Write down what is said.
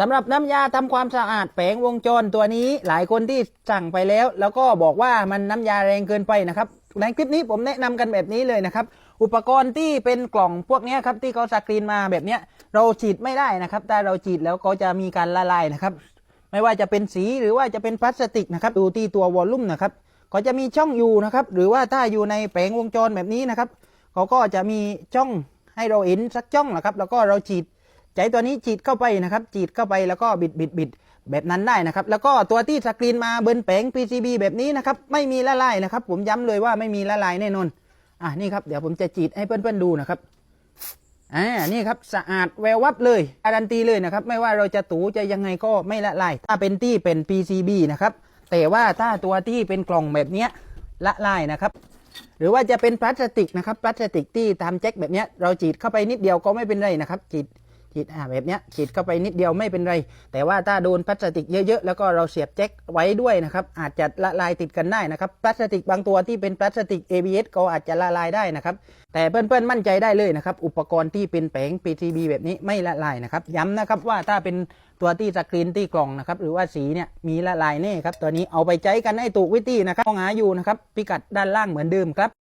สำหรับน้ำยาทำความสะอาดแผงวงจรตัวนี้หลายคนที่สั่งไปแล้ว แล้วก็บอกว่ามันน้ำยาแรงเกินไปนะครับในคลิปนี้ผมแนะนำกันแบบนี้เลยนะครับ อุปกรณ์ที่เป็นกล่องพวกนี้ครับที่เขาสกรีนมาแบบนี้เราฉีดไม่ได้นะครับถ้าเราฉีดแล้วก็จะมีการละลายนะครับ ไม่ว่าจะเป็นสีหรือว่าจะเป็นพลาสติกนะครับดูที่ตัววอลลุ่มนะครับก็จะมีช่องอยู่นะครับหรือว่าถ้าอยู่ในแผงวงจรแบบนี้นะครับเขาก็จะมีช่องให้เราเห็นสักช่องนะครับ แล้วก็เราฉีด ใจตัวนี้ฉีดเข้าไปนะครับฉีดเข้าไปแล้วก็บิดบิดบิดแบบนั้นได้นะครับ แล้วก็ตัวที่สกรีนมาเบินแผง PCB แบบนี้นะครับ ไม่มีละลายนะครับ ผมย้ำเลยว่าไม่มีละลายแน่นอนอะนี่ครับเดี๋ยวผมจะฉีดให้เพื่อนๆดูนะครับอ่านี่ครับสะอาดแวววับเลยการันตีเลยนะครับ ไม่ว่าเราจะถูจะยังไงก็ไม่ละลายถ้าเป็นที่เป็น PCB นะครับแต่ว่าถ้าตัวที่เป็นกล่องแบบเนี้ยละลายนะครับ หรือว่าจะเป็นพลาสติกนะครับพลาสติกที่ทำแจ็คแบบเนี้ยเราฉีดเข้าไปนิดเดียวก็ไม่เป็นไรนะครับฉีด ฉีดอ่าแบบเนี้ยฉีดเข้าไปนิดเดียวไม่เป็นไร แต่ว่าถ้าโดนพลาสติกเยอะๆ แล้วก็เราเสียบแจ็คไว้ด้วยนะครับอาจจะละลายติดกันได้นะครับพลาสติกบางตัวที่เป็นพลาสติก ABS ก็อาจจะละลายได้นะครับแต่เพื่อนๆมั่นใจได้เลยนะครับอุปกรณ์ที่เป็นแผง PCB แบบนี้ไม่ละลายนะครับย้ำนะครับว่าถ้าเป็นตัวที่สกรีนที่กล่องนะครับหรือว่าสีเนี่ยมีละลายแน่ครับตัวนี้เอาไปใช้กันให้ถูกวิธีนะครับองหาอยู่นะครับพิกัดด้านล่างเหมือนเดิมครับ